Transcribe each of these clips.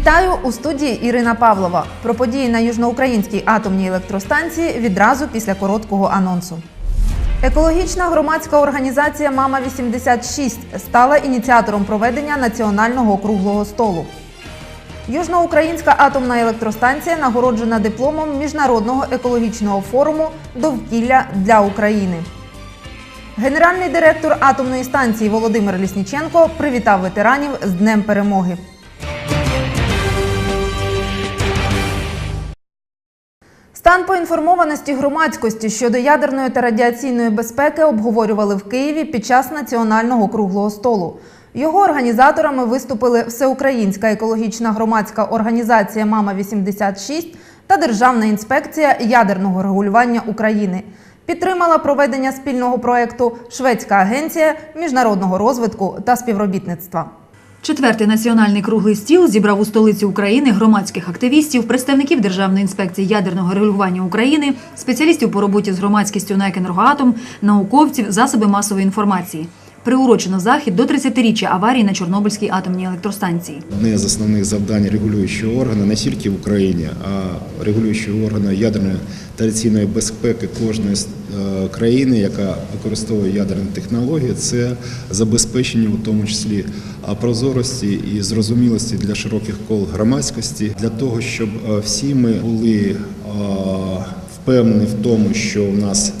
Вітаю у студії Ірина Павлова. Про події на Южноукраїнській атомній електростанції відразу після короткого анонсу. Екологічна громадська організація Мама 86 стала ініціатором проведення національного круглого столу. Южноукраїнська атомна електростанція нагороджена дипломом Міжнародного екологічного форуму Довкілля для України. Генеральний директор атомної станції Володимир Лісніченко привітав ветеранів з Днем Перемоги. Стан поінформованості громадськості щодо ядерної та радіаційної безпеки обговорювали в Києві під час національного круглого столу. Його організаторами виступили Всеукраїнська екологічна громадська організація Мама 86 та Державна інспекція ядерного регулювання України. Підтримала проведення спільного проекту Шведська агенція міжнародного розвитку та співробітництва. Четвертий національний круглий стіл зібрав у столиці України громадських активістів, представників Державної інспекції ядерного регулювання України, спеціалістів по роботі з громадськістю на екенергоатом, науковців, засоби масової інформації. Приурочено захід до 30-річчя аварії на Чорнобильській атомній електростанції. Одне з основних завдань регулюючого органу не тільки в Україні, а регулюючого органу ядерної та безпеки кожної е, країни, яка використовує ядерні технології, це забезпечення, у тому числі прозорості і зрозумілості для широких кол громадськості, для того, щоб е, всі ми були е, впевнені в тому, що у нас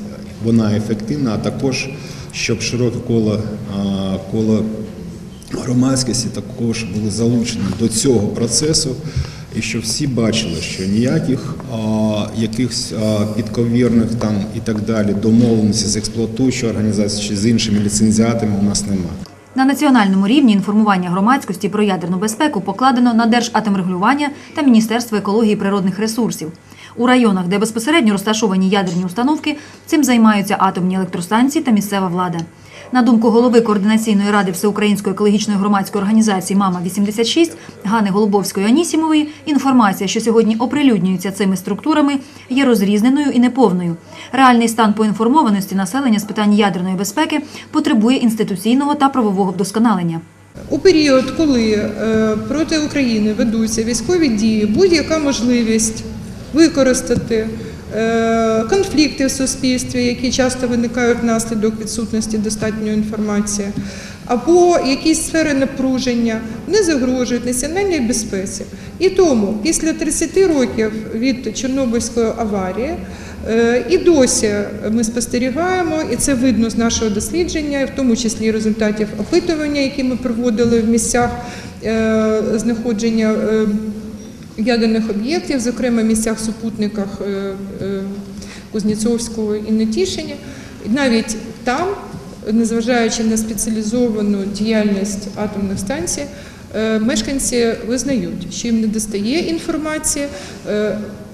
вона ефективна, а також щоб широке коло, коло громадськості також були залучені до цього процесу, і щоб всі бачили, що ніяких а, якихось а, підковірних там і так далі домовленостей з експлуатуючою організацією чи з іншими ліцензіатами у нас немає. На національному рівні інформування громадськості про ядерну безпеку покладено на Держатомрегулювання та Міністерство екології і природних ресурсів. У районах, де безпосередньо розташовані ядерні установки, цим займаються атомні електростанції та місцева влада. На думку голови координаційної ради Всеукраїнської екологічної громадської організації Мама 86 Гани Голубовської Анісімової, інформація, що сьогодні оприлюднюється цими структурами, є розрізненою і неповною. Реальний стан поінформованості населення з питань ядерної безпеки потребує інституційного та правового вдосконалення. У період, коли е, проти України ведуться військові дії, будь-яка можливість використати е, конфлікти в суспільстві, які часто виникають внаслідок відсутності достатньої інформації, або якісь сфери напруження не загрожують національній безпеці. І тому після 30 років від Чорнобильської аварії Е, І досі ми спостерігаємо, і це видно з нашого дослідження, в тому числі результатів опитування, які ми проводили в місцях е, знаходження ядерних об'єктів, зокрема місцях супутниках е, е, Кузнєцовського і Нетішині. Навіть там, незважаючи на спеціалізовану діяльність атомних станцій, е, мешканці визнають, що їм не достає інформації,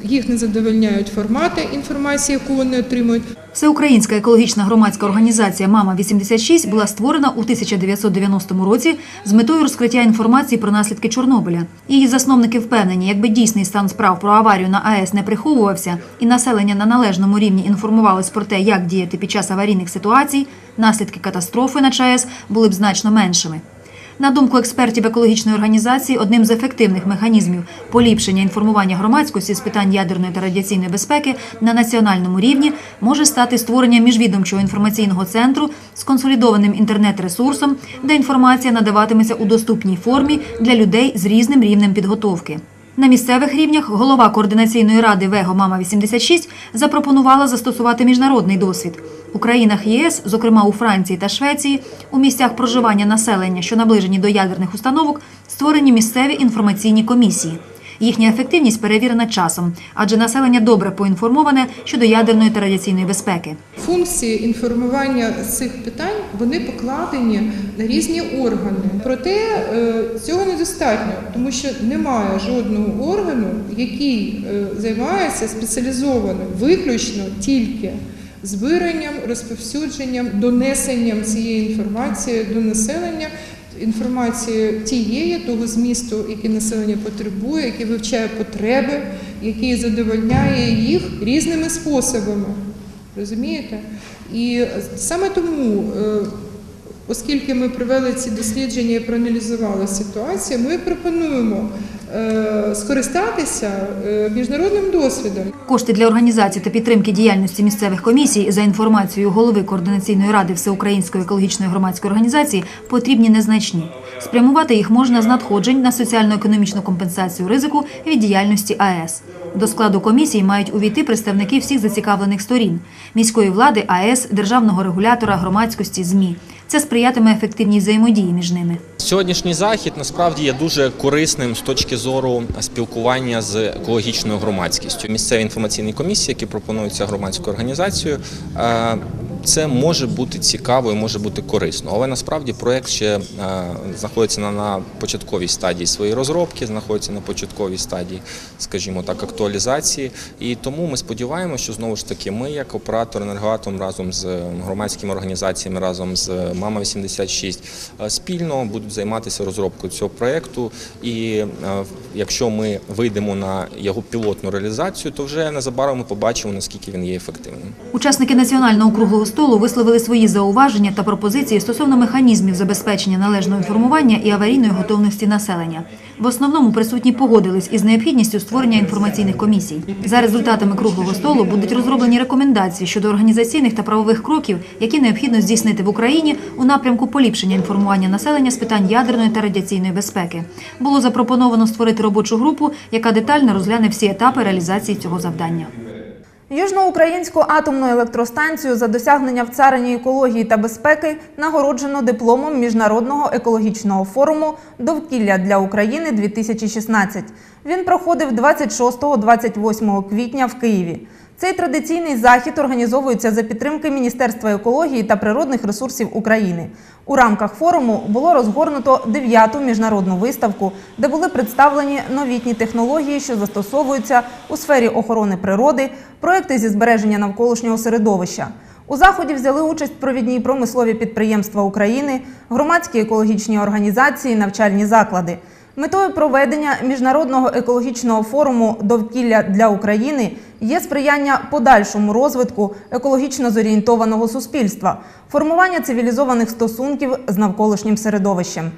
їх не задовольняють формати інформації, яку вони отримують. Всеукраїнська екологічна громадська організація Мама 86 була створена у 1990 році з метою розкриття інформації про наслідки Чорнобиля. Її засновники впевнені, якби дійсний стан справ про аварію на АЕС не приховувався, і населення на належному рівні інформувалось про те, як діяти під час аварійних ситуацій, наслідки катастрофи на ЧАЕС були б значно меншими. На думку експертів екологічної організації, одним з ефективних механізмів поліпшення інформування громадськості з питань ядерної та радіаційної безпеки на національному рівні може стати створення міжвідомчого інформаційного центру з консолідованим інтернет-ресурсом, де інформація надаватиметься у доступній формі для людей з різним рівнем підготовки. На місцевих рівнях голова координаційної ради ВЕГО Мама 86 запропонувала застосувати міжнародний досвід. У країнах ЄС, зокрема у Франції та Швеції, у місцях проживання населення, що наближені до ядерних установок, створені місцеві інформаційні комісії. Їхня ефективність перевірена часом, адже населення добре поінформоване щодо ядерної та радіаційної безпеки. Функції інформування цих питань вони покладені на різні органи. Проте е, цього недостатньо, тому що немає жодного органу, який е, займається спеціалізовано виключно тільки збиранням, розповсюдженням, донесенням цієї інформації до населення. Інформації тієї того змісту, який населення потребує, який вивчає потреби, який задовольняє їх різними способами. Розумієте? І саме тому, е, оскільки ми провели ці дослідження і проаналізували ситуацію, ми пропонуємо скористатися е, міжнародним досвідом. Кошти для організації та підтримки діяльності місцевих комісій за інформацією голови координаційної ради Всеукраїнської екологічної громадської організації потрібні незначні. Спрямувати їх можна з надходжень на соціально-економічну компенсацію ризику від діяльності АЕС. До складу комісії мають увійти представники всіх зацікавлених сторін міської влади, АЕС, державного регулятора, громадськості, ЗМІ. Це сприятиме ефективній взаємодії між ними. Сьогоднішній захід насправді є дуже корисним з точки зору спілкування з екологічною громадськістю. Місцеві інформаційні комісії, які пропонуються громадською організацією, е, це може бути цікаво і може бути корисно. Але насправді проект ще е, знаходиться на, початковій стадії своєї розробки, знаходиться на початковій стадії, скажімо так, актуалізації. І тому ми сподіваємося, що знову ж таки ми, як оператор енергоатом, разом з громадськими організаціями, разом з Мама 86 е, спільно будуть займатися розробкою цього проекту. І е, якщо ми вийдемо на його пілотну реалізацію, то вже незабаром ми побачимо наскільки він є ефективним. Учасники національного круглого столу висловили свої зауваження та пропозиції стосовно механізмів забезпечення належного інформування і аварійної готовності населення. В основному присутні погодились із необхідністю створення інформаційних комісій. За результатами круглого столу будуть розроблені рекомендації щодо організаційних та правових кроків, які необхідно здійснити в Україні у напрямку поліпшення інформування населення з питань ядерної та радіаційної безпеки. Було запропоновано створити робочу групу, яка детально розгляне всі етапи реалізації цього завдання. Южноукраїнську атомну електростанцію за досягнення в царині екології та безпеки нагороджено дипломом Міжнародного екологічного форуму Довкілля для України 2016. Він проходив 26-28 квітня в Києві. Цей традиційний захід організовується за підтримки Міністерства екології та природних ресурсів України. У рамках форуму було розгорнуто дев'яту міжнародну виставку, де були представлені новітні технології, що застосовуються у сфері охорони природи, проекти зі збереження навколишнього середовища. У заході взяли участь провідні промислові підприємства України, громадські екологічні організації, навчальні заклади. Метою проведення міжнародного екологічного форуму довкілля для України є сприяння подальшому розвитку екологічно зорієнтованого суспільства, формування цивілізованих стосунків з навколишнім середовищем.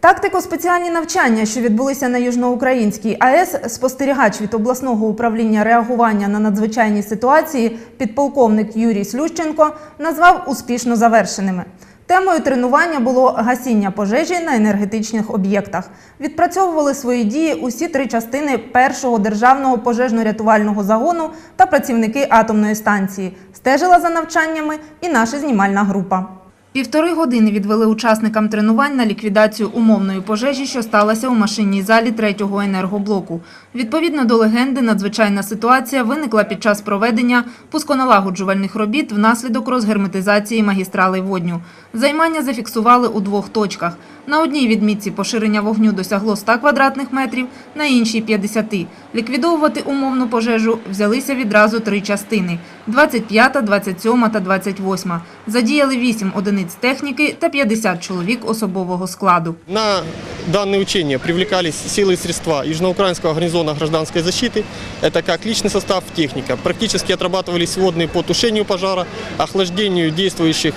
Тактико-спеціальні навчання, що відбулися на Южноукраїнській АЕС, спостерігач від обласного управління реагування на надзвичайні ситуації, підполковник Юрій Слющенко, назвав успішно завершеними. Темою тренування було гасіння пожежі на енергетичних об'єктах. Відпрацьовували свої дії усі три частини першого державного пожежно-рятувального загону та працівники атомної станції. Стежила за навчаннями і наша знімальна група. Півтори години відвели учасникам тренувань на ліквідацію умовної пожежі, що сталася у машинній залі третього енергоблоку. Відповідно до легенди, надзвичайна ситуація виникла під час проведення пусконалагоджувальних робіт внаслідок розгерметизації магістралей водню. Займання зафіксували у двох точках. На одній відмітці поширення вогню досягло 100 квадратних метрів, на іншій – 50. Ліквідовувати умовну пожежу взялися відразу три частини – 25, 27 та 28. Задіяли 8 одиниць техніки та 50 чоловік особового складу. На данные учения привлекались силы и средства Южноукраинского гарнизона гражданской защиты. Это как личный состав, техника. Практически отрабатывались водные по тушению пожара, охлаждению действующих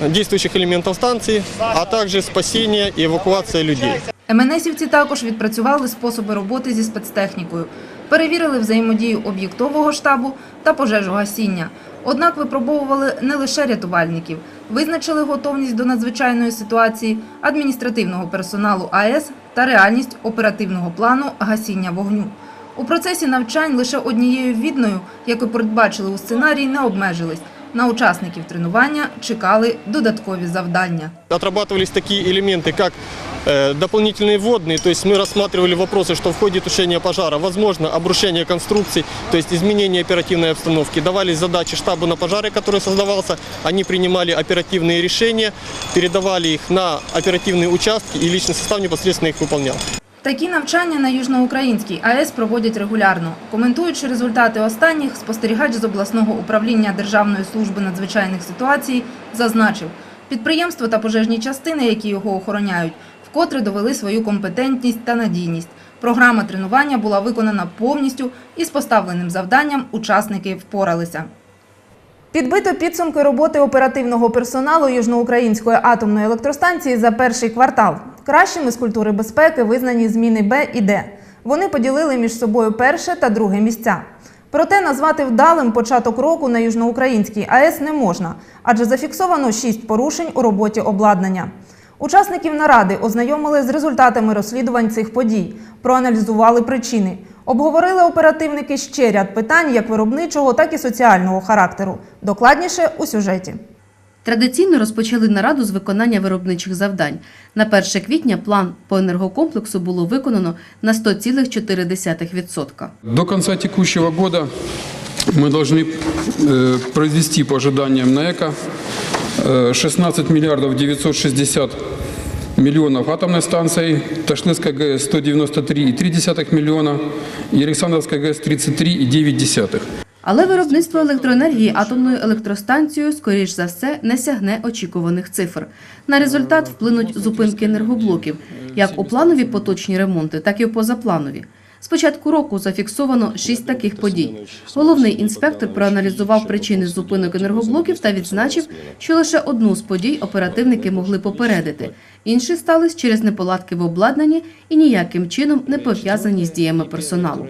действующих элементов станции, а также спасение и эвакуация людей. МНСівці також відпрацювали способи роботи зі спецтехнікою, перевірили взаємодію об'єктового штабу та пожежогасіння. Однак випробовували не лише рятувальників, визначили готовність до надзвичайної ситуації, адміністративного персоналу АЕС та реальність оперативного плану гасіння вогню. У процесі навчань лише однією відною, яку передбачили у сценарії, не обмежились. На учасників тренування чекали додаткові завдання. Отрабатывались такие элементы, как э, дополнительные водные, то есть мы рассматривали вопросы, что в ходе тушения пожара возможно обрушение конструкций, то есть изменение оперативной обстановки. Давались задачи штабу на пожаре, который создавался, они принимали оперативные решения, передавали их на оперативные участки и личный состав непосредственно их выполнял. Такі навчання на Южноукраїнській АЕС проводять регулярно. Коментуючи результати останніх, спостерігач з обласного управління Державної служби надзвичайних ситуацій зазначив, підприємство та пожежні частини, які його охороняють, вкотре довели свою компетентність та надійність. Програма тренування була виконана повністю і з поставленим завданням учасники впоралися. Підбито підсумки роботи оперативного персоналу Южноукраїнської атомної електростанції за перший квартал. Кращими з культури безпеки визнані зміни Б і Д. Вони поділили між собою перше та друге місця. Проте назвати вдалим початок року на Южноукраїнській АЕС не можна, адже зафіксовано шість порушень у роботі обладнання. Учасників наради ознайомили з результатами розслідувань цих подій, проаналізували причини. Обговорили оперативники ще ряд питань як виробничого, так і соціального характеру. Докладніше у сюжеті. Традиційно розпочали нараду з виконання виробничих завдань. На 1 квітня план по енергокомплексу було виконано на 100,4%. До конца текущего года мы должны э, произвести по ожиданиям НАЭКа э, 16 миллиардов 960 миллионов атомной станции, Ташлынская ГЭС 193,3 миллиона и Александровская ГЭС 33,9. Але виробництво електроенергії атомною електростанцією, скоріш за все, не сягне очікуваних цифр. На результат вплинуть зупинки енергоблоків, як у планові поточні ремонти, так і у позапланові. З початку року зафіксовано шість таких подій. Головний інспектор проаналізував причини зупинок енергоблоків та відзначив, що лише одну з подій оперативники могли попередити. Інші стались через неполадки в обладнанні і ніяким чином не пов'язані з діями персоналу.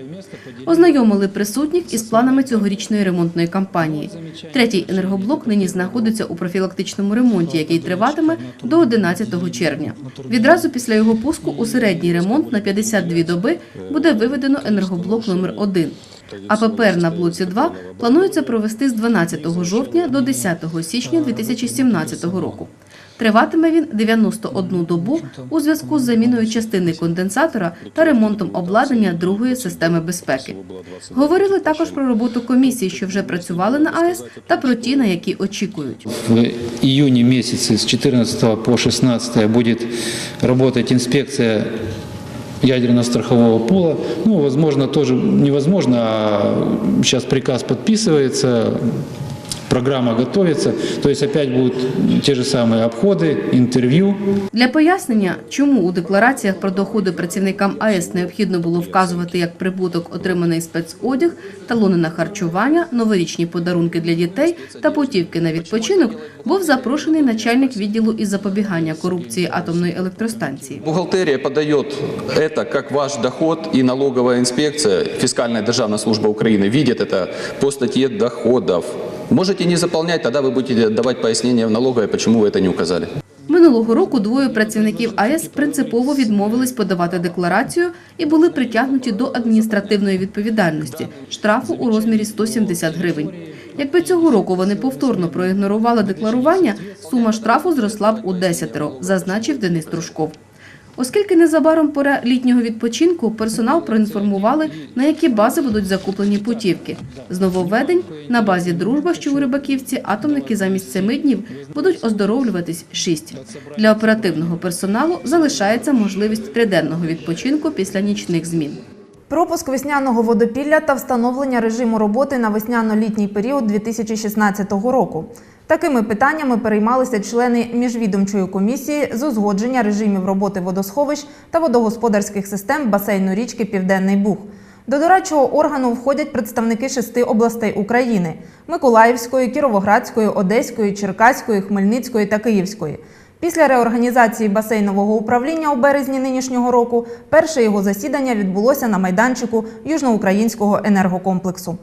Ознайомили присутніх із планами цьогорічної ремонтної кампанії. Третій енергоблок нині знаходиться у профілактичному ремонті, який триватиме до 11 червня. Відразу після його пуску у середній ремонт на 52 доби буде виведено енергоблок номер 1 А ППР на блоці 2 планується провести з 12 жовтня до 10 січня 2017 року. Триватиме він 91 добу у зв'язку з заміною частини конденсатора та ремонтом обладнання другої системи безпеки. Говорили також про роботу комісій, що вже працювали на АЕС, та про ті, на які очікують. В июне месяце с 14 по 16 будет работать инспекция ядерно-страхового пола. Ну, возможно, тоже невозможно, а сейчас приказ подписывается, программа готовится. То есть опять будут те же самые обходы, интервью. Для пояснення, чому у деклараціях про доходи працівникам АЕС необхідно було вказувати як прибуток отриманий спецодяг, талони на харчування, новорічні подарунки для дітей та путівки на відпочинок, був запрошений начальник відділу із запобігання корупції атомної електростанції. Бухгалтерия подает это как ваш доход, и налоговая инспекция, фискальная державная служба Украины видит это по статье доходов. Можете не заполнять, тогда вы будете давать пояснение в налоговой, почему вы это не указали. Минулого року двоє працівників АЕС принципово відмовились подавати декларацію і були притягнуті до адміністративної відповідальності штрафу у розмірі 170 гривень. Якби цього року вони повторно проігнорували декларування, сума штрафу зросла б у десятеро, зазначив Денис Трушков. Оскільки незабаром пора літнього відпочинку, персонал проінформували, на які бази будуть закуплені путівки. З нововведень на базі Дружба, що у Рибаківці, атомники замість семи днів будуть оздоровлюватись шість. Для оперативного персоналу залишається можливість триденного відпочинку після нічних змін. Пропуск весняного водопілля та встановлення режиму роботи на весняно-літній період 2016 року. Такими питаннями переймалися члени міжвідомчої комісії з узгодження режимів роботи водосховищ та водогосподарських систем басейну річки Південний Буг. До дорадчого органу входять представники шести областей України: Миколаївської, Кіровоградської, Одеської, Черкаської, Хмельницької та Київської. Після реорганізації басейнового управління у березні нинішнього року перше його засідання відбулося на майданчику Южноукраїнського енергокомплексу.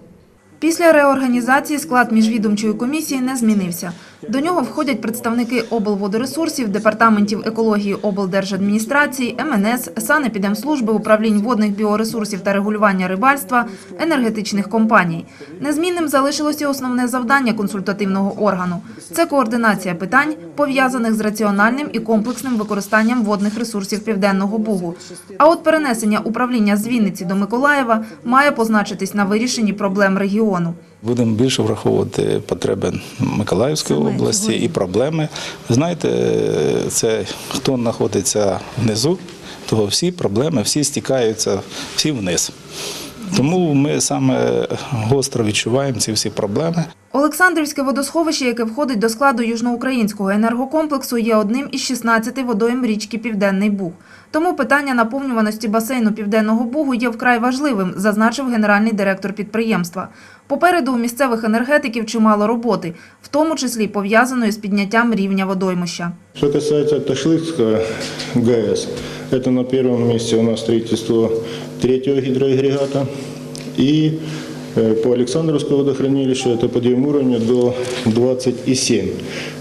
Після реорганізації склад міжвідомчої комісії не змінився. До нього входять представники облводоресурсів, департаментів екології облдержадміністрації, МНС, санепідемслужби, управлінь водних біоресурсів та регулювання рибальства, енергетичних компаній. Незмінним залишилося основне завдання консультативного органу це координація питань, пов'язаних з раціональним і комплексним використанням водних ресурсів Південного Бугу. А от перенесення управління з Вінниці до Миколаєва має позначитись на вирішенні проблем регіону. Будемо більше враховувати потреби Миколаївської області і проблеми. Ви знаєте, це хто знаходиться внизу, того всі проблеми, всі стікаються, всі вниз. Тому ми саме гостро відчуваємо ці всі проблеми. Олександрівське водосховище, яке входить до складу Южноукраїнського енергокомплексу, є одним із 16 водойм річки Південний Буг. Тому питання наповнюваності басейну Південного Бугу є вкрай важливим, зазначив генеральний директор підприємства. Попереду у місцевих енергетиків чимало роботи, в тому числі пов'язаної з підняттям рівня водоймища. Что касается Ташлыцкого ГАЭС, это на первом месте у нас строительство третьего гидроагрегата. И э, по Александровскому водохранилищу это подъем уровня до 27,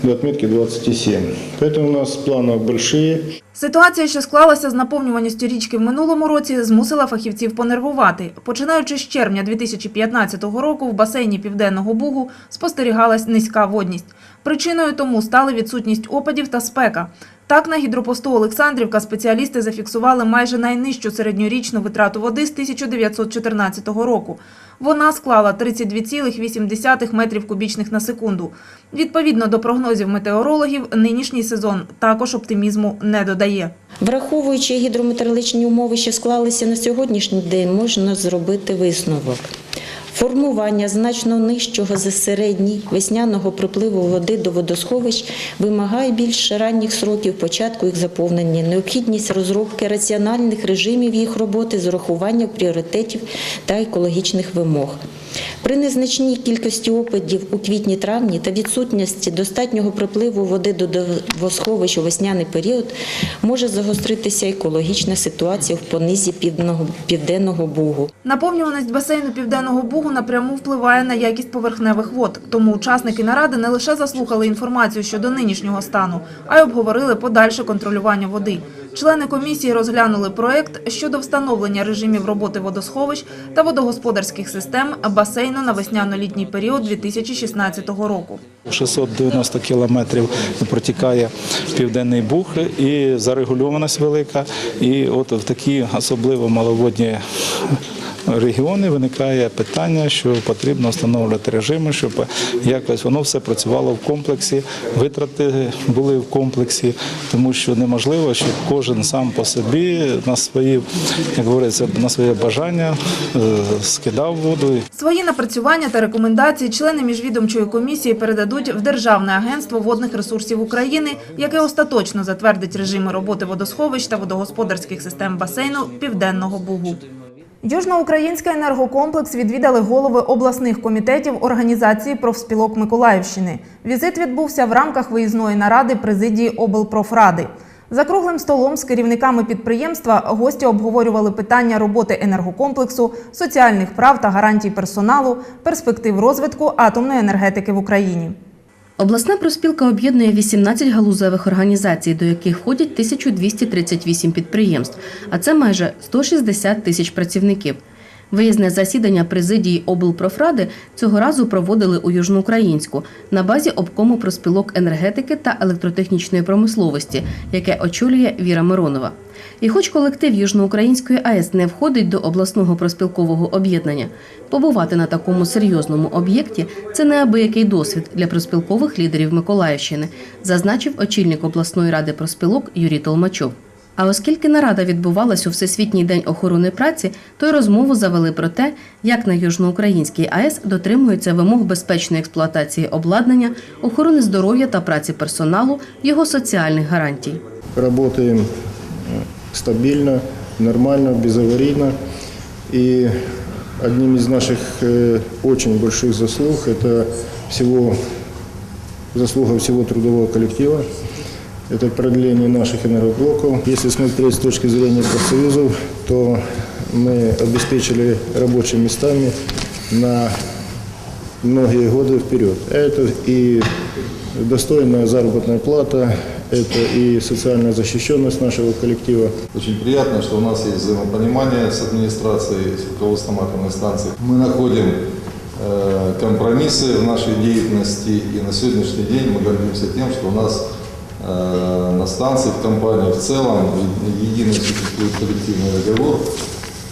до отметки 27. Поэтому у нас планы большие. Ситуація, що склалася з наповнюваністю річки в минулому році, змусила фахівців понервувати. Починаючи з червня 2015 року в басейні Південного Бугу спостерігалась низька водність. Причиною тому стали відсутність опадів та спека. Так, на гідропосту Олександрівка спеціалісти зафіксували майже найнижчу середньорічну витрату води з 1914 року. Вона склала 32,8 метрів кубічних на секунду. Відповідно до прогнозів метеорологів, нинішній сезон також оптимізму не додає. Враховуючи гідрометеорологічні умови, що склалися на сьогоднішній день, можна зробити висновок. Формування значно нижчого за середній весняного припливу води до водосховищ вимагає більш ранніх сроків початку їх заповнення, необхідність розробки раціональних режимів їх роботи з урахуванням пріоритетів та екологічних вимог. При незначній кількості опадів у квітні-травні та відсутності достатнього припливу води до водосховищ у весняний період може загостритися екологічна ситуація в понизі Південного- бугу. Наповнюваність басейну Південного Бугу напряму впливає на якість поверхневих вод. Тому учасники наради не лише заслухали інформацію щодо нинішнього стану, а й обговорили подальше контролювання води. Члени комісії розглянули проект щодо встановлення режимів роботи водосховищ та водогосподарських систем басейну на весняно-літній період 2016 року. 690 кілометрів протікає Південний Буг і зарегульованість велика. І от в такі особливо маловодні регіони виникає питання, що потрібно встановлювати режими, щоб якось воно все працювало в комплексі, витрати були в комплексі, тому що неможливо, щоб кожен сам по собі на свої, як говориться, на своє бажання е, скидав воду. Свої напрацювання та рекомендації члени міжвідомчої комісії передадуть в Державне агентство водних ресурсів України, яке остаточно затвердить режими роботи водосховищ та водогосподарських систем басейну Південного Бугу. Южноукраїнський енергокомплекс відвідали голови обласних комітетів Організації профспілок Миколаївщини. Візит відбувся в рамках виїзної наради президії облпрофради. За круглим столом з керівниками підприємства гості обговорювали питання роботи енергокомплексу, соціальних прав та гарантій персоналу, перспектив розвитку атомної енергетики в Україні. Обласна проспілка об'єднує 18 галузевих організацій, до яких входять 1238 підприємств, а це майже 160 тисяч працівників. Виїзне засідання президії облпрофради цього разу проводили у Южноукраїнську на базі обкому проспілок енергетики та електротехнічної промисловості, яке очолює Віра Миронова. І хоч колектив Южноукраїнської АЕС не входить до обласного проспілкового об'єднання, побувати на такому серйозному об'єкті це неабиякий досвід для проспілкових лідерів Миколаївщини, зазначив очільник обласної ради проспілок Юрій Толмачов. А оскільки нарада відбувалась у Всесвітній день охорони праці, то й розмову завели про те, як на Южноукраїнській АЕС дотримуються вимог безпечної експлуатації обладнання, охорони здоров'я та праці персоналу, його соціальних гарантій. Работаем э, стабильно, нормально, безаварийно. И одним из наших э, очень больших заслуг – это всего, заслуга всего трудового коллектива. Это продление наших энергоблоков. Если смотреть с точки зрения профсоюзов, то мы обеспечили рабочими местами на многие годы вперед. Это и достойная заработная плата, это и социальная защищенность нашего коллектива. Очень приятно, что у нас есть взаимопонимание с администрацией, с руководством атомной станции. Мы находим э, компромиссы в нашей деятельности, и на сегодняшний день мы гордимся тем, что у нас на станции, в компании в целом е- единый существует коллективный договор.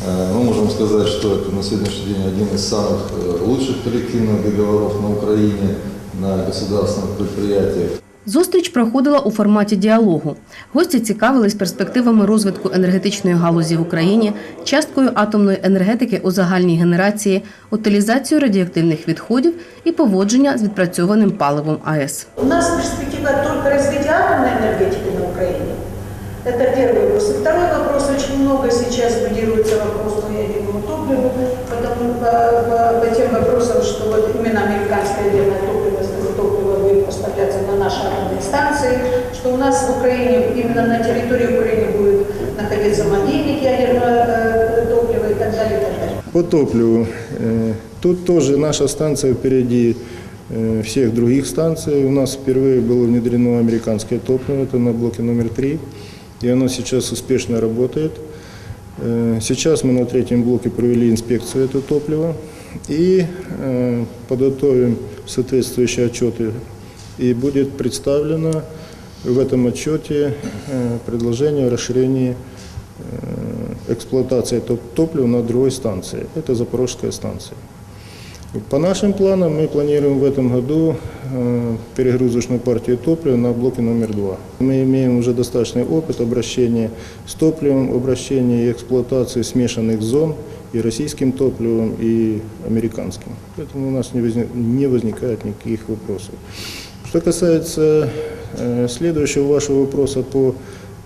Э, мы можем сказать, что это на сегодняшний день один из самых э, лучших коллективных договоров на Украине, на государственных предприятиях. Зустріч проходила у форматі діалогу. Гості цікавились перспективами розвитку енергетичної галузі в Україні, часткою атомної енергетики у загальній генерації, утилізацією радіоактивних відходів і поводження з відпрацьованим паливом АЕС. У нас перспектива только развития атомной энергетики на Украине. Это первый вопрос. И второй вопрос. Очень много сейчас будируется вопрос по ядерному топливу, потому, по, по- по тем вопросам, что вот именно американское ядерное топливо, топливо будет поставляться на наши атомные станции, что у нас в Украине, именно на территории Украины будет находиться могильник ядерного э, топлива и так далее, и так далее. По топливу. э, Тут тоже наша станция впереди всех других станций. У нас впервые было внедрено американское топливо, это на блоке номер три, и оно сейчас успешно работает. Э, Сейчас мы на третьем блоке провели инспекцию этого топлива и э, подготовим соответствующие отчеты. И будет представлено в этом отчете э, предложение о расширении э, эксплуатации этого топлива на другой станции. Это Запорожская станция. По нашим планам мы планируем в этом году перегрузочную партию топлива на блоке номер два. Мы имеем уже достаточный опыт обращения с топливом, обращения и эксплуатации смешанных зон и российским топливом, и американским. Поэтому у нас не возникает никаких вопросов. Что касается э, следующего вашего вопроса по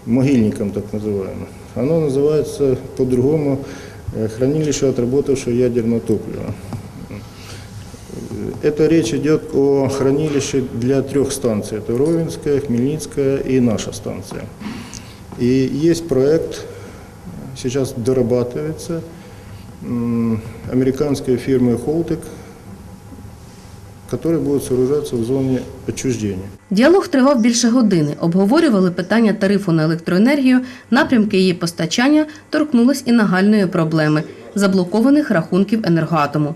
могильникам, так называемым. Оно называется по-другому э, хранилище отработавшего ядерного топлива. Это речь идет о хранилище для трех станций. Это Ровенская, Хмельницкая и наша станция. И есть проект, сейчас дорабатывается, м, американской фирмы Холтек, который будет сооружаться в зоне отчуждения. Діалог тривав більше години. Обговорювали питання тарифу на електроенергію, напрямки її постачання, торкнулись і нагальної проблеми заблокованих рахунків енергоатому.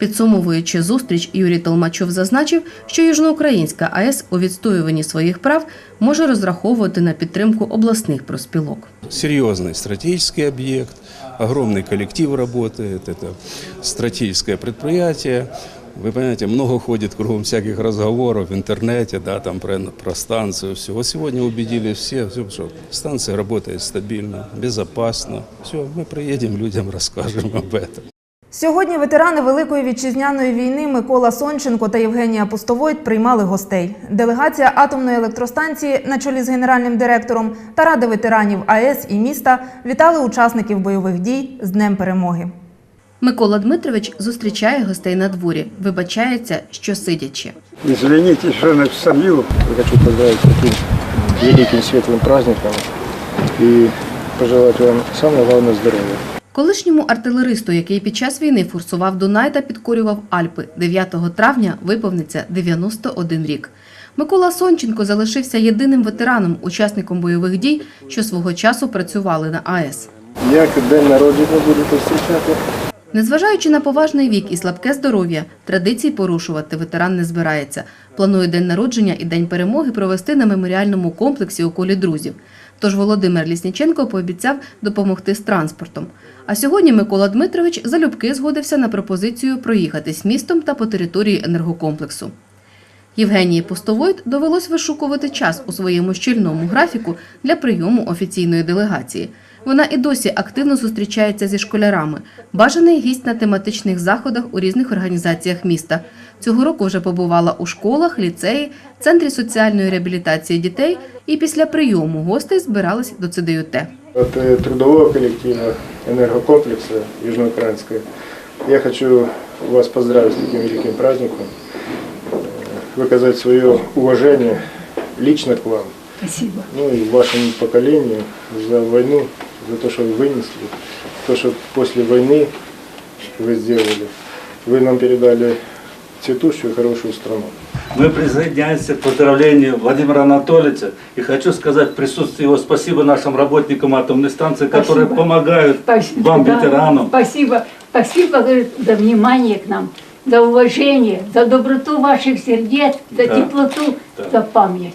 Підсумовуючи зустріч, Юрій Толмачов зазначив, що Южноукраїнська АЕС у відстоюванні своїх прав може розраховувати на підтримку обласних проспілок. серьезный стратегический объект, огромный коллектив работает, это стратегическое предприятие. Вы понимаете, много ходит кругом всяких разговоров в интернете, да, там про, про станцию, все. Вот сегодня убедили все, все, что станция работает стабильно, безопасно. Все, мы приедем, людям расскажем об этом. Сьогодні ветерани Великої вітчизняної війни Микола Сонченко та Євгенія Пустовойт приймали гостей. Делегація атомної електростанції на чолі з генеральним директором та Ради ветеранів АЕС і міста вітали учасників бойових дій з Днем Перемоги. Микола Дмитрович зустрічає гостей на дворі, вибачається, що сидячи. Извините, что написал. Хочу поздравить с таким великим светлым праздником и пожелать вам самого главного здоровья. Колишньому артилеристу, який під час війни форсував Дунай та підкорював Альпи, 9 травня виповниться 91 рік. Микола Сонченко залишився єдиним ветераном, учасником бойових дій, що свого часу працювали на АЕС. Як день народження будете зустрічати? Незважаючи на поважний вік і слабке здоров'я, традицій порушувати ветеран не збирається. Планує день народження і день перемоги провести на меморіальному комплексі у колі друзів. Тож Володимир Лісніченко пообіцяв допомогти з транспортом. А сьогодні Микола Дмитрович залюбки згодився на пропозицію проїхатись містом та по території енергокомплексу. Євгенії Пустовойт довелось вишукувати час у своєму щільному графіку для прийому офіційної делегації. Вона і досі активно зустрічається зі школярами, бажаний гість на тематичних заходах у різних організаціях міста. Цього року вже побувала у школах, ліцеї, центрі соціальної реабілітації дітей і після прийому гостей збиралась до ЦДЮТ. От э, трудового коллектива энергокомплекса Южноукраинского я хочу вас поздравить с таким великим праздником, э, выказать свое уважение лично к вам, Спасибо. ну и вашему поколению за войну, За то, что вы вынесли, то, что после войны вы сделали. Вы нам передали цветущую, хорошую страну. Мы присоединяемся к поздравлению Владимира Анатольевича. И хочу сказать в присутствии его спасибо нашим работникам атомной станции, которые Спасибо. помогают Спасибо, вам, да. ветеранам. Спасибо. Спасибо говорит, за внимание к нам, за уважение, за доброту ваших сердец, за Да. теплоту, Да. за память.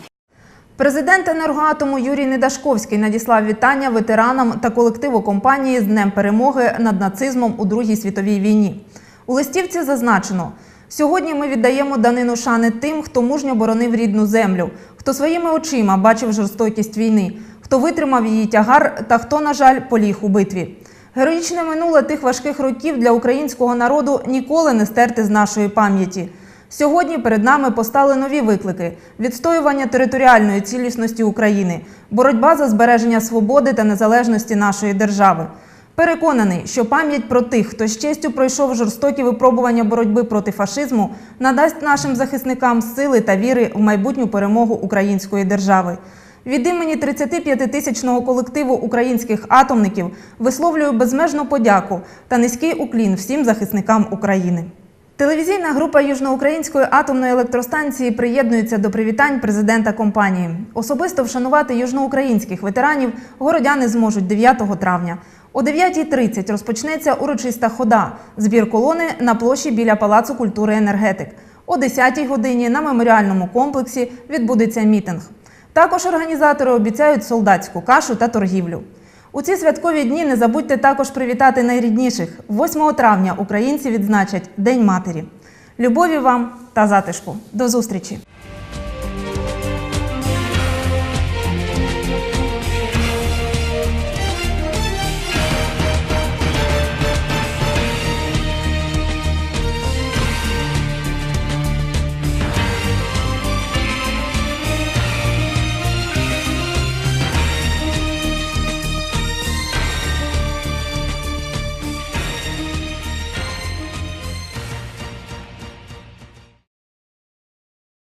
Президент енергоатому Юрій Недашковський надіслав вітання ветеранам та колективу компанії з Днем Перемоги над нацизмом у Другій світовій війні. У листівці зазначено: сьогодні ми віддаємо данину шани тим, хто мужньо боронив рідну землю, хто своїми очима бачив жорстокість війни, хто витримав її тягар та хто, на жаль, поліг у битві. Героїчне минуле тих важких років для українського народу ніколи не стерти з нашої пам'яті. Сьогодні перед нами постали нові виклики: відстоювання територіальної цілісності України, боротьба за збереження свободи та незалежності нашої держави. Переконаний, що пам'ять про тих, хто з честю пройшов жорстокі випробування боротьби проти фашизму, надасть нашим захисникам сили та віри в майбутню перемогу української держави. Від імені 35-тисячного колективу українських атомників висловлюю безмежну подяку та низький уклін всім захисникам України. Телевізійна група Южноукраїнської атомної електростанції приєднується до привітань президента компанії. Особисто вшанувати южноукраїнських ветеранів городяни зможуть 9 травня. О 9.30 розпочнеться урочиста хода, збір колони на площі біля Палацу культури енергетик. О 10 годині на меморіальному комплексі відбудеться мітинг. Також організатори обіцяють солдатську кашу та торгівлю. У ці святкові дні не забудьте також привітати найрідніших. 8 травня українці відзначать День матері. Любові вам та затишку. До зустрічі!